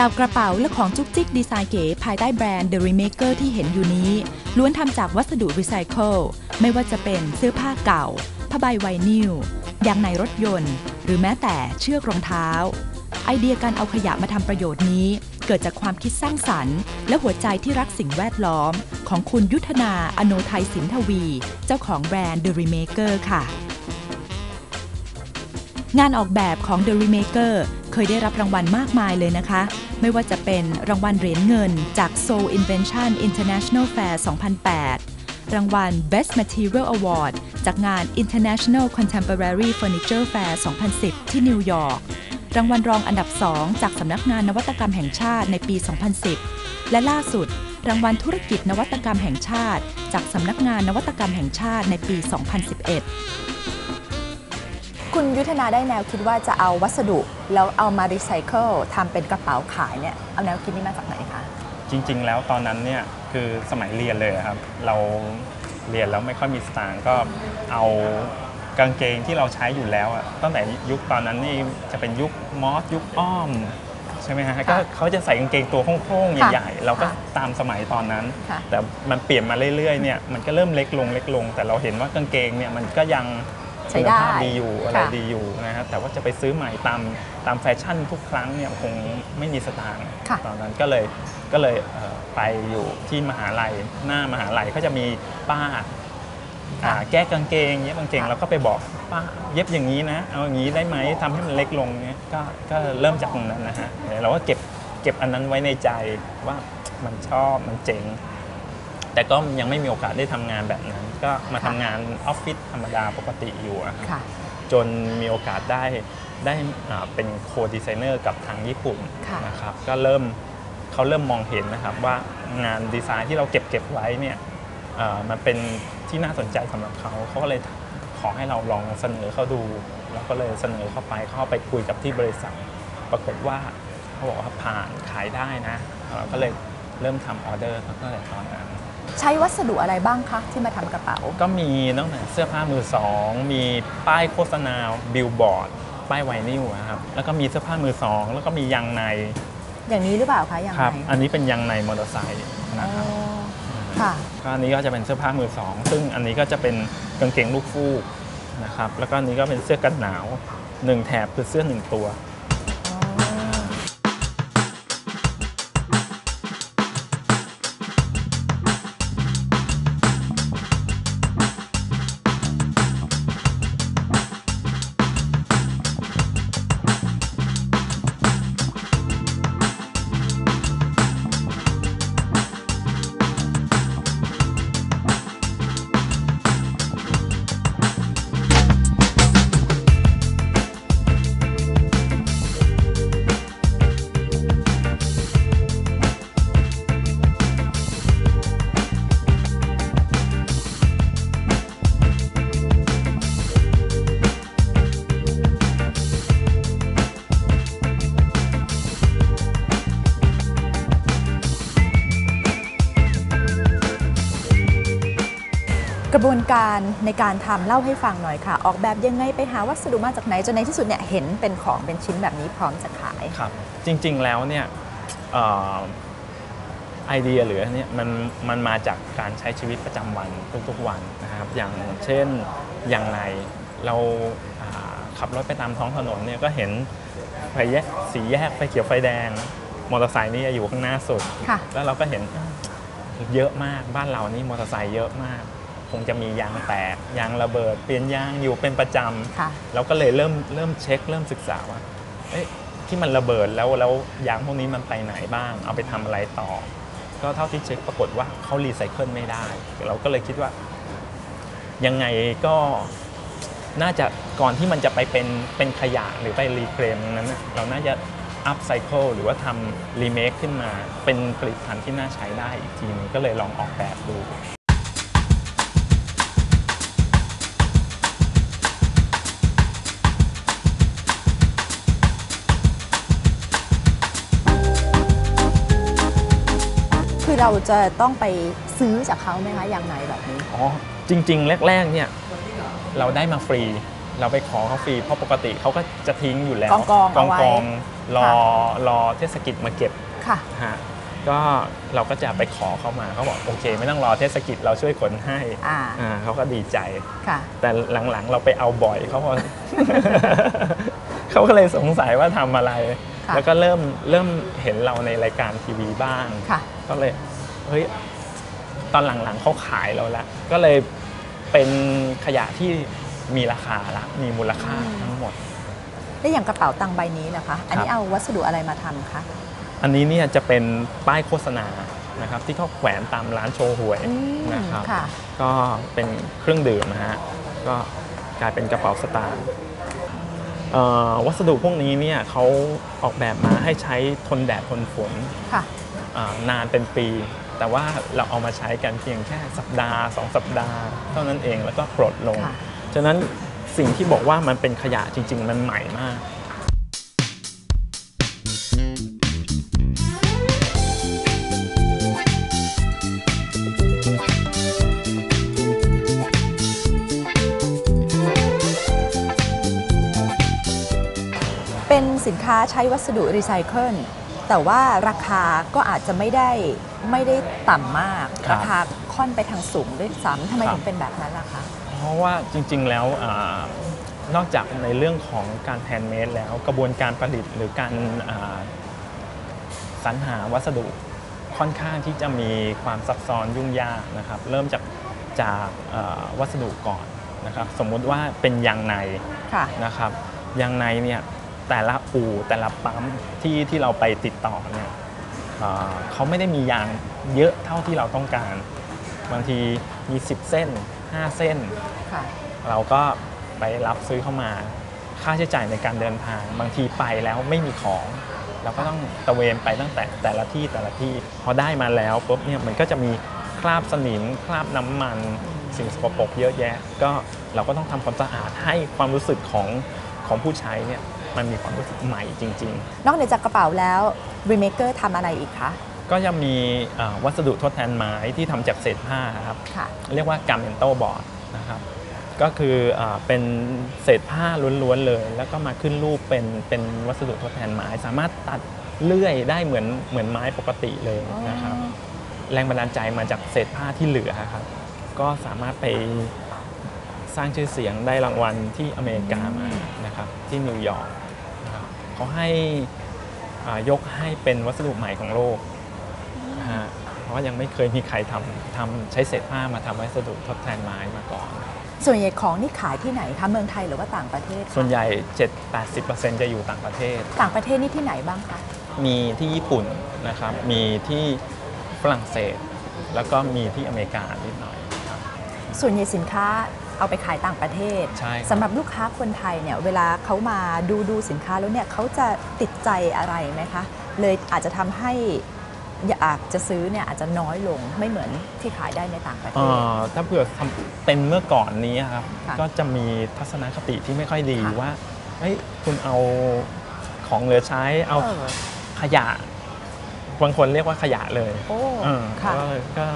เหล่ากระเป๋าและของจุกจิกดีไซน์เก๋ภายใต้แบรนด์ The Remaker ที่เห็นอยู่นี้ ล้วนทำจากวัสดุรีไซเคิลไม่ว่าจะเป็นเสื้อผ้าเก่าผ้าใบไวนิลยางในรถยนต์ หรือแม้แต่เชือกรองเท้า ไอเดียการเอาขยะมาทำประโยชน์นี้ เกิดจากความคิดสร้างสรรค์ และหัวใจที่รักสิ่งแวดล้อม ของคุณยุทธนาอโนไทยสินทวี เจ้าของแบรนด์ The Remaker ค่ะงานออกแบบของ The Remaker เคยได้รับรางวัลมากมายเลยนะคะ ไม่ว่าจะเป็นรางวัลเหรียญเงินจาก Seoul Invention International Fair 2008 รางวัล Best Material Award จากงาน International Contemporary Furniture Fair 2010 ที่นิวยอร์ก รางวัลรองอันดับ 2 จากสำนักงานนวัตกรรมแห่งชาติในปี 2010 และล่าสุด รางวัลธุรกิจนวัตกรรมแห่งชาติ จากสำนักงานนวัตกรรมแห่งชาติในปี 2011 คุณยุทธนาได้แนวคิดว่าจะเอาวัสดุ แล้วเอามารีไซเคิลทำเป็นกระเป๋าขายเนี่ยเอาแนวคิดนี้มาจากไหนคะจริง ๆ แล้วตอนนั้นเนี่ยคือสมัยเรียนเลยครับ เราเรียนแล้วไม่ค่อยมีสตางค์ก็เอากางเกงที่เราใช้อยู่แล้วอะตั้งแต่ยุคตอนนั้นนี่จะเป็นยุคมอสยุคอ้อมใช่ไหมฮะก็เขาจะใส่กางเกงตัวโค้งๆค่ะใหญ่ๆเราก็ค่ะตามสมัยตอนนั้นค่ะแต่มันเปลี่ยนมาเรื่อยๆเนี่ยมันก็เริ่มเล็กลงเล็กลง แต่เราเห็นว่ากางเกงเนี่ยมันก็ยัง ใช้คุณได้ภาพดีอยู่อะไรค่ะ ดีอยู่นะฮะแต่ว่าจะไปซื้อใหม่ตามตามแฟชั่นทุกครั้งเนี่ยคงไม่มีสตางค์ค่ะ ตอนนั้นก็เลยก็เลยเอ่อไปอยู่ที่มหาลัยหน้ามหาลัยเขาจะมีป้าอ่าแก้กางเกงเย็บกางเกงค่ะแล้วก็ไปบอกป้าเย็บอย่างนี้นะเอาอย่างนี้ได้ไหมทำให้มันเล็กลงเนี่ยก็ก็เริ่มจากตรงนั้นนะฮะเราก็เก็บเก็บอันนั้นไว้ในใจว่ามันชอบมันเจ๋ง แต่ก็ยังไม่มีโอกาสได้ทำงานแบบนั้น ก็มาทำงานออฟฟิศธรรมดาปกติอยู่อะครับ ค่ะ จนมีโอกาสได้ได้อ่าเป็นโคดีไซเนอร์กับทางญี่ปุ่นค่ะ นะครับก็เริ่มเขาเริ่มมองเห็นนะครับว่างานดีไซน์ที่เราเก็บเก็บไว้เนี่ยเอ่อมันเป็นที่น่าสนใจสำหรับเขาเขาก็เลยขอให้เราลองเสนอเขาดูเราก็เลยเสนอเข้าไปเข้าไปคุยกับที่บริษัท ปรากฏว่าเขาบอกว่าผ่านขายได้นะเราก็เลยเริ่มทำออเดอร์ตั้งแต่ตอนนั้น ใช้วัสดุอะไรบ้างคะที่มาทำกระเป๋า ก็มีตั้งแต่เสื้อผ้ามือสอง มีป้ายโฆษณาบิลบอร์ด ป้ายไวนิลอะครับ แล้วก็มีเสื้อผ้ามือสอง แล้วก็มียางในอย่างนี้หรือเปล่าคะอย่างครัไรอันนี้เป็นยางในมอเตอร์ไซค์อ๋นะครับอค่ะ ก็อันนี้ก็จะเป็นเสื้อผ้ามือสอง ซึ่งอันนี้ก็จะเป็นกางเกงลูกฟูกนะครับ แล้วก็อันนี้ก็เป็นเสื้อกันหนาวหนึ่งแถบคือเสื้อหนึ่งตัว ระบวนการในการทำเล่าให้ฟังหน่อยค่ะ ออกแบบยังไงไปหาวัสดุมาจากไหนจนในที่สุดเนี่ยเห็นเป็นของเป็นชิ้นแบบนี้พร้อมจะขายครับ จริงๆแล้วเนี่ยเอ่อไอเดียหรืออันเนี่ยมันมันมาจากการใช้ชีวิตประจำวันทุกๆวันนะครับ อย่างเช่นอย่างในเราอ่าขับรถไปตามท้องถนนเนี่ยก็เห็นไฟแยกสีแยกไฟเขียวไฟแดง มอเตอร์ไซค์นี่อยู่ข้างหน้าสุดค่ะแล้วเราก็เห็นเยอะมากบ้านเรานี่มอเตอร์ไซค์เยอะมาก คงจะมียางแตกยางระเบิด เปลี่ยนยางอยู่เป็นประจำค่ะเราก็เลยเริ่มเริ่มเช็ค เริ่มศึกษาว่าเอ๊ะที่มันระเบิดแล้วแล้วยางพวกนี้มันไปไหนบ้าง เอาไปทำอะไรต่อ ก็เท่าที่เช็คปรากฏว่าเขารีไซเคิลไม่ได้ เราก็เลยคิดว่า ยังไงก็น่าจะก่อนที่มันจะไปเป็นเป็นขยะหรือไปรีเคลมนั้นน่ะเราน่าจะอัพไซเคิลหรือว่าทำรีเมคขึ้นมาเป็นผลิตภัณฑ์ที่น่าใช้ได้อีกทีหนึงก็เลยลองออกแบบดู เราจะต้องไปซื้อจากเขาไหมคะอย่างไหนแบบนี้ อ๋อ จริง ๆ แรกๆเนี่ยเราได้มาฟรี เราไปขอเขาฟรีเพราะปกติเขาก็จะทิ้งอยู่แล้วกองๆเอาไว้กองๆรอรอเทศกิจมาเก็บค่ะฮะก็เราก็จะไปขอเขามาเขาบอกโอเค ไม่ต้องรอเทศกิจเราช่วยขนให้อ่าอ่าเขาก็ดีใจค่ะ แต่หลังๆ เราไปเอาบ่อยเขาก็เขาก็เลยสงสัยว่าทำอะไรค่ะแล้วก็เริ่มเริ่มเห็นเราในรายการทีวีบ้างค่ะก็เลย เฮ้ยตอนหลังๆเขาขายเราแล้วก็เลยเป็นขยะที่มีราคาละมีมูลค่าอืมทั้งหมด แล้วอย่างกระเป๋าตังค์ใบนี้นะคะ อันนี้ครับเอาวัสดุอะไรมาทำคะ อันนี้เนี่ยจะเป็นป้ายโฆษณานะครับที่เขาแขวนตามร้านโชว์หวยอืมนะครับ ค่ะ ก็เป็นเครื่องดื่มนะฮะก็กลายเป็นกระเป๋าสตางค์เอ่อวัสดุพวกนี้เนี่ยเขาออกแบบมาให้ใช้ทนแดดทนฝนค่ะ อ่านานเป็นปี แต่ว่าเราเอามาใช้กันเพียงแค่สัปดาห์สองสัปดาห์ เท่านั้นเองแล้วก็ปลดลงค่ะฉะนั้นสิ่งที่บอกว่ามันเป็นขยะจริง ๆ มันใหม่มากเป็นสินค้าใช้วัสดุรีไซเคิลแต่ว่าราคาก็อาจจะไม่ได้ ไม่ได้ต่ำมากครับ ราคาค่อนไปทางสูงด้วยซ้ำทำไมครับถึงเป็นแบบนั้นล่ะคะ เพราะว่าจริงๆแล้วอานอกจากในเรื่องของการแฮนด์เมดแล้วกระบวนการผลิตหรือการอ่าสรรหาวัสดุค่อนข้างที่จะมีความซับซ้อนยุ่งยากนะครับ เริ่มจากจากเอ่อวัสดุก่อนนะครับ สมมุติว่าเป็นยางใน ค่ะ นะครับยางในเนี่ยแต่ละอู่แต่ละปั๊มที่ที่เราไปติดต่อเนี่ย เอ่อเขาไม่ได้มียางเยอะเท่าที่เราต้องการ บางทีมี 10 เส้น 5 เส้น ค่ะ เราก็ไปรับซื้อเข้ามา ค่าใช้จ่ายในการเดินทาง บางทีไปแล้วไม่มีของเราก็ต้องตระเวนไปตั้งแต่แต่ละที่แต่ละที่พอได้มาแล้วปุ๊บเนี่ยมันก็จะมีคราบสนิมคราบน้ำมันสิ่งสกปรกเยอะแยะ ก็เราก็ต้องทำความสะอาดให้ความรู้สึกของของผู้ใช้เนี่ย มันมีความรู้สึกใหม่จริงนอกเหนือจากกระเป๋าแล้วรีเม k เกอร์ทำอะไรอีกคะๆก็ยังมีเอ่อวัสดุทดแทนไม้ที่ทำจากเศษผ้าครับ ค่ะ เรียกว่าการเมนโตบอร์ดนะครับ ก็คืออาเป็นเศษผ้าล้วนๆเลย แล้วก็มาขึ้นรูปเป็นเป็นวัสดุทดแทนไม้ สามารถตัดเลื่อยได้เหมือนเหมือนไม้ปกติเลยนะครับ แรงบันดาลใจมาจากเศษผ้าที่เหลือครับ ก็สามารถไป สร้างชื่อเสียงได้รางวัลที่อเมริกามานะครับที่นิวยอร์กนะครับเขาให้อ่ายกให้เป็นวัสดุใหม่ของโลกนะฮะเพราะว่ายังไม่เคยมีใครทำทำใช้เศษผ้ามาทำวัสดุทดแทนไม้มาก่อน ส่วนใหญ่ของนี่ขายที่ไหนคะเมืองไทยหรือว่าต่างประเทศคะส่วนใหญ่ 7-80%จะอยู่ต่างประเทศ ต่างประเทศนี่ที่ไหนบ้างคะมีที่ญี่ปุ่นนะครับมีที่ฝรั่งเศส แล้วก็มีที่อเมริกานิดหน่อยครับส่วนใหญ่สินค้า เอาไปขายต่างประเทศใช่ครับ สำหรับลูกค้าคนไทยเนี่ยเวลาเขามาดูดูสินค้าแล้วเนี่ยเขาจะติดใจอะไรไหมคะ เลยอาจจะทำให้อยากจะซื้อเนี่ยอาจจะน้อยลงไม่เหมือนที่ขายได้ในต่างประเทเอ่ศ อถ้าเผื่อทำเป็นเมื่อก่อนนี้ครับ ค่ะก็จะมีทัศนคติที่ไม่ค่อยดีค่ะ ว่าเฮ้ยคุณเอาของเหลือใช้เอาเออขยะบางคนเรียกว่าขยะเลยโอ้เออค่ะ ก็ก็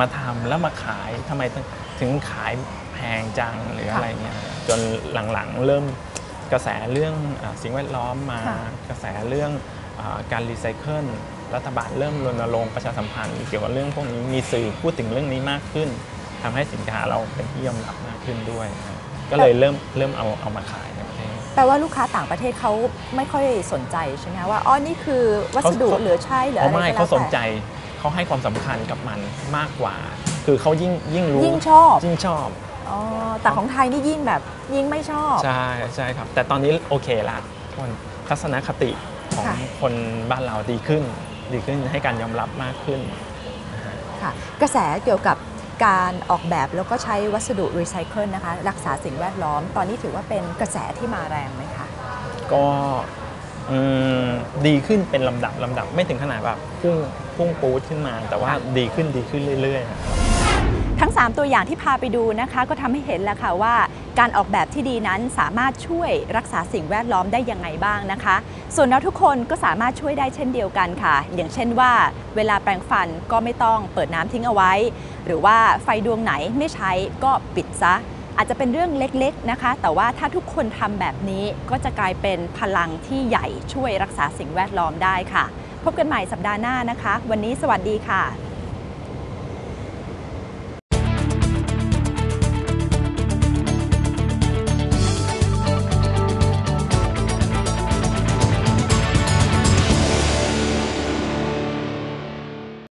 มาทำแล้วมาขายทำไมถึงถึงขายแพ งจังหรืออะไรเงี้ยจนหลังๆเริ่มกระแสเรื่องอาสิ่งแวดล้อมมาค่ะกระแสเรื่องอาการรีไซเคิลรัฐบาลเริ่มรณรงค์ประชาสัมพันธ์เกี่ยวกับเรื่องพวกนี้มีสื่อพูดถึงเรื่องนี้มากขึ้นทำให้สินค้าเราเป็นที่ยอมรับมากขึ้นด้วยนะก็เลยเริ่มเริ่มเอาเอามาขายในประเทศแปลว่าลูกค้าต่างประเทศเขาไม่ค่อยสนใจใช่ไหมคะว่าอ๋อนี่คือวัสดุเขาเหลือใช้หรือเขาอะไรไม่ก็แล้วเขาสนใจแต่เขาให้ความสำคัญกับมันมากกว่า คือเขายิ่งยิ่งรู้ยิ่งชอบยิ่งชอบ อ๋อแต่ของไทยนี่ยิ่งแบบยิ่งไม่ชอบ ใช่ใช่ครับ แต่ตอนนี้โอเคละคนทัศนคติของค่ะคนบ้านเราดีขึ้น ดีขึ้นให้การยอมรับมากขึ้นนะฮะค่ะกระแสเกี่ยวกับการออกแบบแล้วก็ใช้วัสดุรีไซเคิลนะคะ รักษาสิ่งแวดล้อม ตอนนี้ถือว่าเป็นกระแสที่มาแรงไหมคะ ก็อืมดีขึ้นเป็นลำดับลำดับไม่ถึงขนาดแบบพุ่งพุ่งปูดขึ้นมา แต่ว่าค่ะดีขึ้นดีขึ้นเรื่อยๆนะครับ ทั้ง 3 ตัวอย่างที่พาไปดูนะคะ ก็ทำให้เห็นแล้วค่ะว่า การออกแบบที่ดีนั้นสามารถช่วยรักษาสิ่งแวดล้อมได้ยังไงบ้างนะคะ ส่วนเราทุกคนก็สามารถช่วยได้เช่นเดียวกันค่ะ อย่างเช่นว่า เวลาแปรงฟันก็ไม่ต้องเปิดน้ำทิ้งเอาไว้ หรือว่าไฟดวงไหนไม่ใช้ก็ปิดซะอาจจะเป็นเรื่องเล็กๆนะคะ แต่ว่าถ้าทุกคนทำแบบนี้ก็จะกลายเป็นพลังที่ใหญ่ช่วยรักษาสิ่งแวดล้อมได้ค่ะ พบกันใหม่สัปดาห์หน้านะคะ วันนี้สวัสดีค่ะ